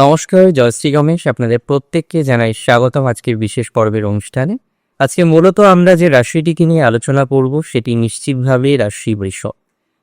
নমস্কার জয়শ্রী গমেশ আপনাদের প্রত্যেককে জানাই স্বাগতম আজকের বিশেষ পর্বের অনুষ্ঠানে। আজকে মূলত আমরা যে রাশিটিকে নিয়ে আলোচনা করব, সেটি নিশ্চিতভাবে রাশি বৃষ।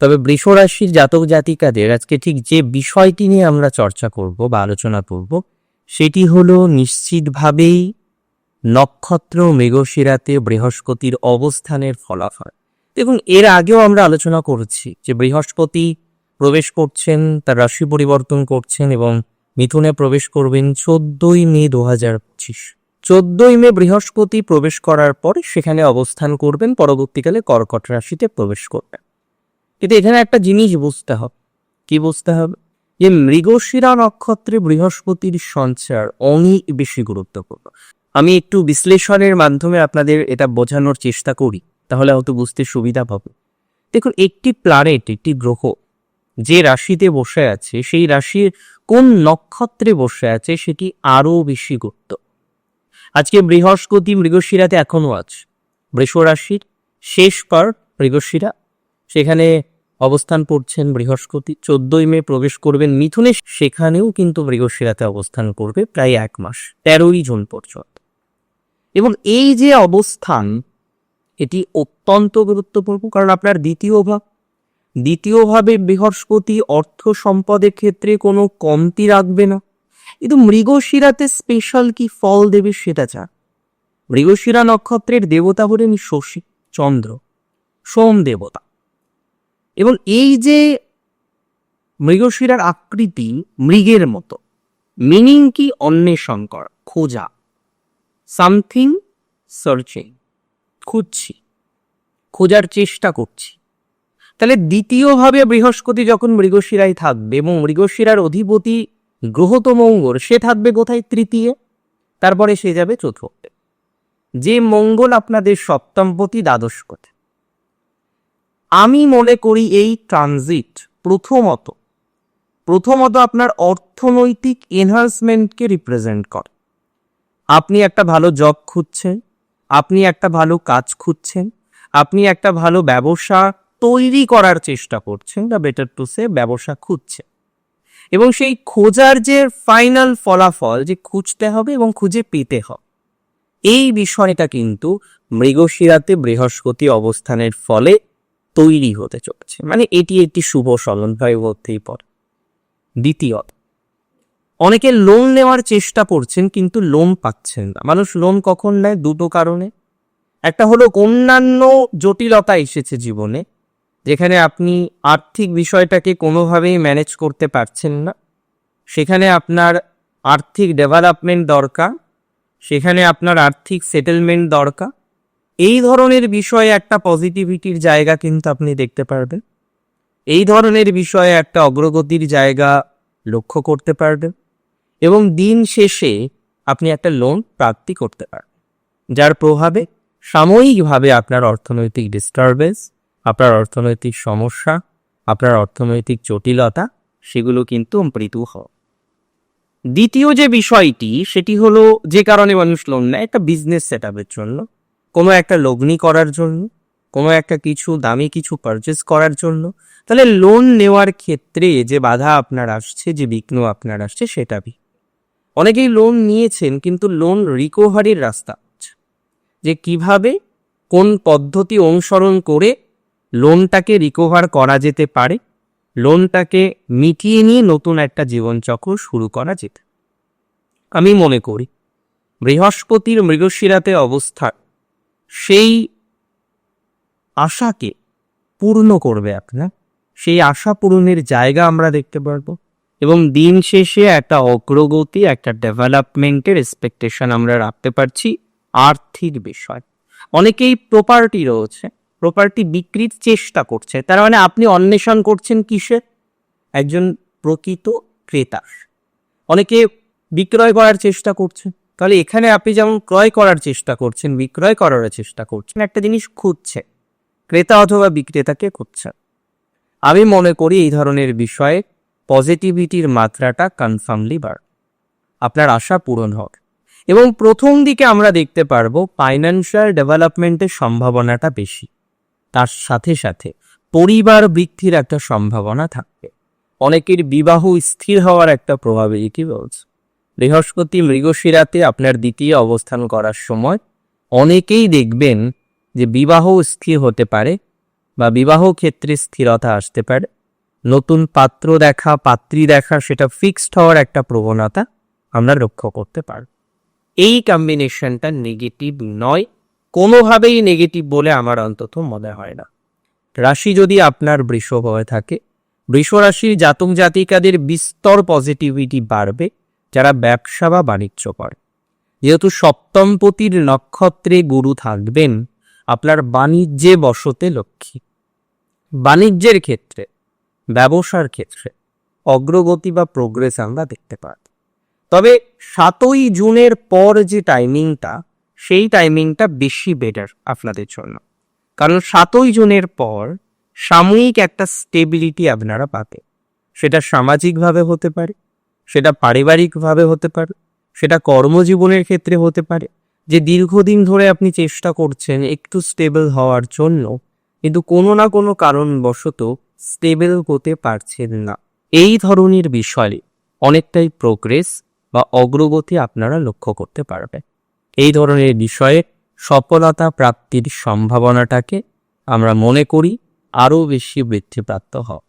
তবে বৃষ রাশির জাতক জাতিকাদের আজকে ঠিক যে বিষয়টি নিয়ে আমরা চর্চা করব বা আলোচনা করব, সেটি হলো নিশ্চিতভাবেই নক্ষত্র মৃগশিরাতে বৃহস্পতির অবস্থানের ফলাফল। এবং এর আগেও আমরা আলোচনা করেছি যে বৃহস্পতি প্রবেশ করছেন, তার রাশি পরিবর্তন করছেন এবং মিথুনে প্রবেশ করবেন চোদ্দই মে দু হাজার পঁচিশ। চোদ্দই মে বৃহস্পতি প্রবেশ করার পর সেখানে অবস্থান করবেন, পরবর্তীকালে কর্কট রাশিতে প্রবেশ করবেন। কিন্তু এখানে একটা জিনিস বুঝতে হবে। কি বুঝতে হবে? যে মৃগশিরা নক্ষত্রে বৃহস্পতির সঞ্চার অনেক বেশি গুরুত্বপূর্ণ। আমি একটু বিশ্লেষণের মাধ্যমে আপনাদের এটা বোঝানোর চেষ্টা করি, তাহলে হয়তো বুঝতে সুবিধা হবে দেখুন, একটি প্ল্যানেট একটি গ্রহ, যে রাশিতে বসে আছে, সেই রাশির কোন নক্ষত্রে বসে আছে সেটি আরও বেশি গুরুত্ব। আজকে বৃহস্পতি মৃগশিরাতে এখনও আছে। বৃষ রাশির শেষ পার মৃগশিরা। সেখানে অবস্থান করছেন বৃহস্পতি। চোদ্দই মে প্রবেশ করবেন মিথুনে। সেখানেও কিন্তু মৃগশিরাতে অবস্থান করবে প্রায় এক মাস, তেরোই জুন পর্যন্ত। এবং এই যে অবস্থান, এটি অত্যন্ত গুরুত্বপূর্ণ, কারণ আপনার দ্বিতীয় ভাব দ্বিতীয়ভাবে বৃহস্পতি অর্থ সম্পদের ক্ষেত্রে কোনো কমতি রাখবে না। কিন্তু মৃগশিরাতে স্পেশাল কি ফল দেবে সেটা চা মৃগশিরা নক্ষত্রের দেবতা হলেন শশী, চন্দ্র, সোম দেবতা। এবং এই যে মৃগশিরার আকৃতি মৃগের মতো মিনিং কি অন্বেষণ খোঁজা। সামথিং সার্চিং খুঁজছি, খোঁজার চেষ্টা করছি। তাহলে দ্বিতীয়ভাবে বৃহস্পতি যখন মৃগশিরায় থাকবে এবং মৃগশিরার অধিপতি গ্রহত মঙ্গল সে থাকবে কোথায়? তৃতীয়। তারপরে সে যাবে চতুর্থে। যে মঙ্গল আপনাদের সপ্তমপতি দ্বাদশ কোথায় আমি মনে করি এই ট্রানজিট প্রথমত প্রথমত আপনার অর্থনৈতিক এনহান্সমেন্টকে রিপ্রেজেন্ট করে। আপনি একটা ভালো জব খুঁজছেন, আপনি একটা ভালো কাজ খুঁজছেন, আপনি একটা ভালো ব্যবসা তৈরি করার চেষ্টা করছেন বা বেটার টু সে ব্যবসা খুঁজছে। এবং সেই খোঁজার যে ফাইনাল ফলাফল, যে খুঁজতে হবে এবং খুঁজে পেতে হবে, এই বিষয়টা কিন্তু মৃগশিরাতে বৃহস্পতি অবস্থানের ফলে তৈরি হতে চলেছে। মানে এটি একটি শুভ সলন হয় বলতেই পড়ে দ্বিতীয়ত, অনেকে লোন নেওয়ার চেষ্টা করছেন কিন্তু লোন পাচ্ছেন না। মানুষ লোন কখন নেয়? দুটো কারণে। একটা হলো অন্যান্য জটিলতা এসেছে জীবনে। যেখানে আপনি আর্থিক বিষয়টাকে কোনোভাবেই ম্যানেজ করতে পারছেন না। সেখানে আপনার আর্থিক ডেভেলপমেন্ট দরকার, সেখানে আপনার আর্থিক সেটেলমেন্ট দরকার। এই ধরনের বিষয়ে একটা পজিটিভিটির জায়গা কিন্তু আপনি দেখতে পারবেন। এই ধরনের বিষয়ে একটা অগ্রগতির জায়গা লক্ষ্য করতে পারবেন এবং দিন শেষে আপনি একটা লোন প্রাপ্তি করতে পারবেন, যার প্রভাবে সাময়িকভাবে আপনার অর্থনৈতিক ডিস্টারবেন্স আপনার অর্থনৈতিক সমস্যা, আপনার অর্থনৈতিক জটিলতা, সেগুলো কিন্তু মৃদু হয় দ্বিতীয় যে বিষয়টি, সেটি হলো যে কারণে মানুষ লোন নেয়, একটা বিজনেস সেট জন্য। কোনো একটা লগ্নি করার জন্য, কোনো একটা কিছু দামি কিছু পারচেস করার জন্য। তাহলে লোন নেওয়ার ক্ষেত্রে যে বাধা আপনার আসছে, যে বিঘ্ন আপনার আসছে, সেটা বি অনেকেই লোন নিয়েছেন, কিন্তু লোন রিকভারির রাস্তা যে কীভাবে, কোন পদ্ধতি অনুসরণ করে লোনটাকে রিকভার করা যেতে পারে, লোনটাকে মিটিয়ে নিয়ে নতুন একটা জীবনচক্র শুরু করা যেতে। আমি মনে করি, বৃহস্পতির মৃগশিরাতে অবস্থান সেই আশাকে পূর্ণ করবে আপনার। সেই আশা পূরণের জায়গা আমরা দেখতে পারব এবং দিন শেষে একটা অগ্রগতি, একটা ডেভেলপমেন্টের এক্সপেকটেশন আমরা রাখতে পারছি আর্থিক বিষয়। অনেকেই প্রপার্টি রয়েছে প্রপার্টি বিক্রির চেষ্টা করছে, তার মানে আপনি অন্বেষণ করছেন কিসের একজন প্রকৃত ক্রেতা অনেকে বিক্রয় করার চেষ্টা করছেন। তাহলে এখানে আপনি যেমন ক্রয় করার চেষ্টা করছেন, বিক্রয় করার চেষ্টা করছেন, একটা জিনিস খুঁজছে, ক্রেতা অথবা বিক্রেতাকে খুঁজছে। আমি মনে করি এই ধরনের বিষয়ে পজিটিভিটির মাত্রাটা কনফার্মলি বাড় আপনার আশা পূরণ হোক এবং প্রথম দিকে আমরা দেখতে পারব ফাইন্যান্সিয়াল ডেভেলপমেন্টের সম্ভাবনাটা বেশি। তার সাথে সাথে পরিবার বৃদ্ধির একটা সম্ভাবনা থাকবে। অনেকের বিবাহ স্থির হওয়ার একটা প্রবাবিলিটি রয়েছে। বৃহস্পতি মৃগশিরাতে আপনার দ্বিতীয় অবস্থান করার সময় অনেকেই দেখবেন যে বিবাহ স্থির হতে পারে বা বিবাহ ক্ষেত্রে স্থিরতা আসতে পারে। নতুন পাত্র দেখা, পাত্রী দেখা, সেটা ফিক্সড হওয়ার একটা প্রবণতা আমরা লক্ষ্য করতে পারি এই কম্বিনেশনটা নেগেটিভ নয়। কোনোভাবেই নেগেটিভ বলে আমার অন্তত মনে হয় না। রাশি যদি আপনার বৃষ হয়ে থাকে, বৃষ রাশির জাতক জাতিকাদের বিস্তর পজিটিভিটি বাড়বে যারা ব্যবসা বা বাণিজ্য করে। যেহেতু সপ্তমপতির নক্ষত্রে গুরু থাকবেন, আপনার বাণিজ্যে বসতে লক্ষ্মী। বাণিজ্যের ক্ষেত্রে, ব্যবসার ক্ষেত্রে অগ্রগতি বা প্রোগ্রেস আমরা দেখতে পাই। তবে সাতই জুনের পর যে টাইমিংটা সেই টাইমিংটা বেশি বেটার আপনাদের জন্য। কারণ সাতই জুনের পর সাময়িক একটা স্টেবিলিটি আপনারা পাবে। সেটা সামাজিকভাবে হতে পারে, সেটা পারিবারিকভাবে হতে পারে, সেটা কর্মজীবনের ক্ষেত্রে হতে পারে। যে দীর্ঘদিন ধরে আপনি চেষ্টা করছেন একটু স্টেবল হওয়ার জন্য, কিন্তু কোনো না কোনো কারণবশত স্টেবল হতে পারছেন না। এই ধরনের বিষয়ে অনেকটাই প্রোগ্রেস বা অগ্রগতি আপনারা লক্ষ্য করতে পারবে এই ধরনের বিষয়ে সফলতা প্রাপ্তির সম্ভাবনাটাকে আমরা মনে করি আরও বেশি বৃদ্ধিপ্রাপ্ত হয়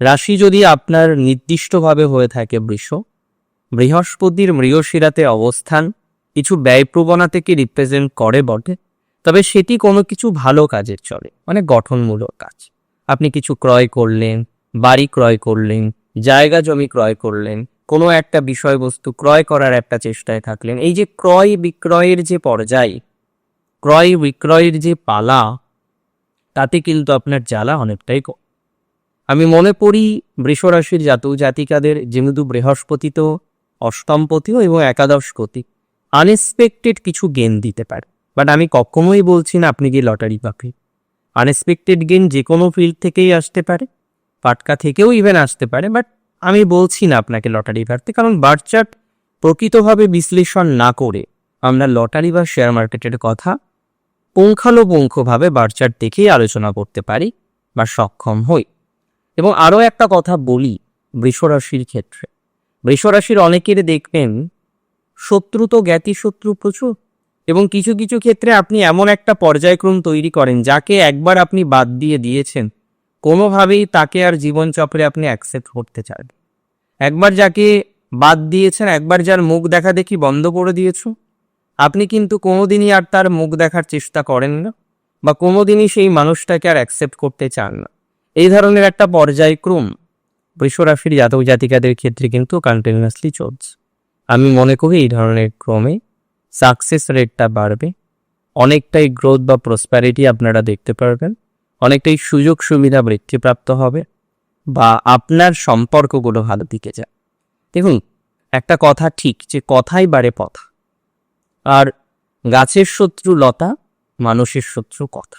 রাশি যদি আপনার নির্দিষ্টভাবে হয়ে থাকে বৃষ, বৃহস্পতির মৃগশিরাতে অবস্থান কিছু ব্যয়প্রবণা থেকে রিপ্রেজেন্ট করে বটে, তবে সেটি কোনো কিছু ভালো কাজের চলে মানে গঠনমূলক কাজ। আপনি কিছু ক্রয় করলেন, বাড়ি ক্রয় করলেন, জায়গা জমি ক্রয় করলেন কোনো একটা বিষয়বস্তু ক্রয় করার একটা চেষ্টায় থাকলেন। এই যে ক্রয় বিক্রয়ের যে পর্যায়, ক্রয় বিক্রয়ের যে পালা, তাতে কিন্তু আপনার জ্বালা অনেকটাই কম আমি মনে পড়ি বৃষরাশির জাতক জাতিকাদের যেহেতু বৃহস্পতি তো অষ্টমপতিও এবং একাদশপতি আনএক্সপেক্টেড কিছু গেন দিতে পারে। বাট আমি কখনোই বলছি না আপনি গিয়ে লটারি পাখি আনএক্সপেক্টেড গেন যে কোনো ফিল্ড থেকেই আসতে পারে, পাটকা থেকেও ইভেন আসতে পারে বাট আমি বলছি না আপনাকে লটারি কাটতে, কারণ বার্চার্ট প্রকৃতভাবে বিশ্লেষণ না করে আমরা লটারি বা শেয়ার মার্কেটের কথা পুঙ্খানুপুঙ্খভাবে বার্চার্ট দেখেই আলোচনা করতে পারি বা সক্ষম হই। এবং আরও একটা কথা বলি বৃষরাশির ক্ষেত্রে। বৃষরাশির অনেকের দেখবেন শত্রু তো জ্ঞাতি শত্রু প্রচুর, এবং কিছু কিছু ক্ষেত্রে আপনি এমন একটা পর্যায়ক্রম তৈরি করেন যাকে একবার আপনি বাদ দিয়ে দিয়েছেন। কোনোভাবেই তাকে আর জীবনচক্রে আপনি অ্যাকসেপ্ট করতে চান একবার যাকে বাদ দিয়েছেন, একবার যার মুখ দেখা দেখি বন্ধ করে দিয়েছ, আপনি কিন্তু কোনোদিনই আর তার মুখ দেখার চেষ্টা করেন না বা কোনোদিনই সেই মানুষটাকে আর অ্যাকসেপ্ট করতে চান না। এই ধরনের একটা পর্যায়ক্রম বৃষরাশির জাতক জাতিকাদের ক্ষেত্রে কিন্তু কন্টিনিউয়াসলি চলছে। আমি মনে করি এই ধরনের ক্রমে সাকসেস রেটটা বাড়বে। অনেকটাই গ্রোথ বা প্রসপ্যারিটি আপনারা দেখতে পারবেন। অনেকটাই সুযোগ সুবিধা বৃদ্ধিপ্রাপ্ত হবে বা আপনার সম্পর্কগুলো ভালো দিকে যায়। দেখুন, একটা কথা ঠিক যে কথাই বাড়ে পথা। আর গাছের শত্রু লতা, মানুষের শত্রু কথা।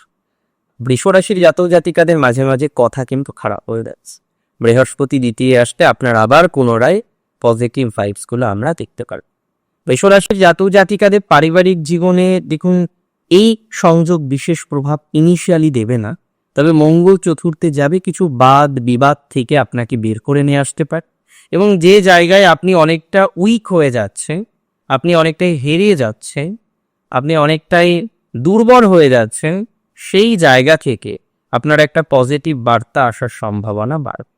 বৃষরাশির জাতক জাতিকাদের মাঝে মাঝে কথা কিন্তু খারাপ হয়ে যাচ্ছে। বৃহস্পতি দ্বিতীয় আসতে আপনার আবার পুনরায় পজিটিভ ভাইবসগুলো আমরা দেখতে পারব। বৃষরাশির জাতক জাতিকাদের পারিবারিক জীবনে দেখুন, এই সংযোগ বিশেষ প্রভাব ইনিশিয়ালি দেবে না। তবে মঙ্গল চতুর্থে যাবে কিছু বাদ বিবাদ থেকে আপনাকে বের করে নিয়ে আসতে পারে। এবং যে জায়গায় আপনি অনেকটা উইক হয়ে যাচ্ছেন, আপনি অনেকটাই হেরিয়ে যাচ্ছেন, আপনি অনেকটাই দুর্বল হয়ে যাচ্ছেন, সেই জায়গা থেকে আপনার একটা পজিটিভ বার্তা আসার সম্ভাবনা বাড়বে।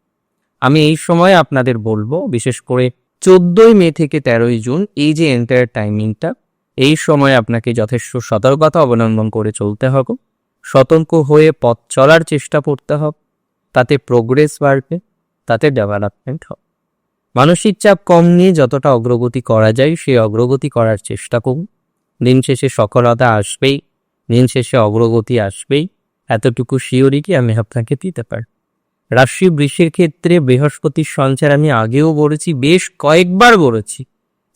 আমি এই সময় আপনাদের বলব, বিশেষ করে চোদ্দই মে থেকে তেরোই জুন, এই যে এন্টায়ার টাইমিংটা এই সময় আপনাকে যথেষ্ট সতর্কতা অবলম্বন করে চলতে হবে। সতর্ক হয়ে পথ চলার চেষ্টা করতে হবে। তাতে প্রোগ্রেস বাড়বে, তাতে ডেভেলপমেন্ট হবে। মানসিক চাপ কম নিয়ে যতটা অগ্রগতি করা যায় সেই অগ্রগতি করার চেষ্টা করুন। দিন শেষে সফলতা আসবেই, দিন শেষে অগ্রগতি আসবেই। এতটুকু শিওরিটি আমি আপনাকে দিতে পারি। রাশি বৃষের ক্ষেত্রে বৃহস্পতির সঞ্চার আমি আগেও বলেছি, বেশ কয়েকবার বলেছি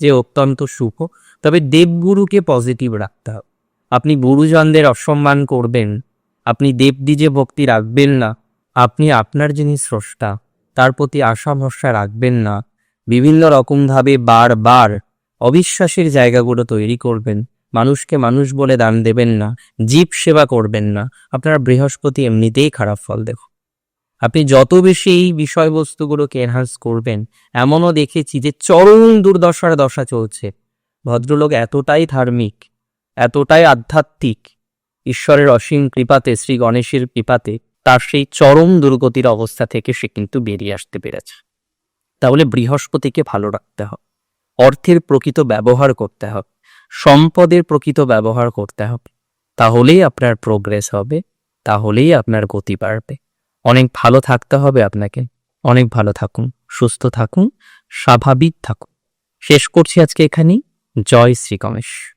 যে অত্যন্ত শুভ। তবে দেবগুরুকে পজিটিভ রাখতে হবে। আপনি গুরুজনদের অসম্মান করবেন। আপনি দেবদ্বিজে ভক্তি রাখবেন না। আপনি আপনার যিনি স্রষ্টা, তার প্রতি আশা ভরসা রাখবেন না। বিভিন্ন রকমভাবে বারবার অবিশ্বাসের জায়গাগুলো তৈরি করবেন। মানুষকে মানুষ বলে দান দেবেন না। জীব সেবা করবেন না। আপনার বৃহস্পতি এমনিতেই খারাপ ফল দেখো। আপনি যত বেশি এই বিষয়বস্তুগুলোকে এনহান্স করবেন, এমনও দেখেছি যে চরম দুর্দশার দশা চলছে। ভদ্রলোক এতটাই ধার্মিক। এতটাই আধ্যাত্মিক। ঈশ্বরের অসীম কৃপাতে, শ্রী গণেশের কৃপাতে তার সেই চরম দুর্গতির অবস্থা থেকে সে কিন্তু বেরিয়ে আসতে পেরেছে। তাহলে বৃহস্পতিকে ভালো রাখতে হবে। অর্থের প্রকৃত ব্যবহার করতে হবে। সম্পদের প্রকৃত ব্যবহার করতে হবে। তাহলেই আপনার প্রোগ্রেস হবে। তাহলেই আপনার গতি বাড়বে। অনেক ভালো থাকতে হবে আপনাকে। অনেক ভালো থাকুন, সুস্থ থাকুন, স্বাভাবিক থাকুন। শেষ করছি আজকে এখানেই। জয় শ্রী গণেশ।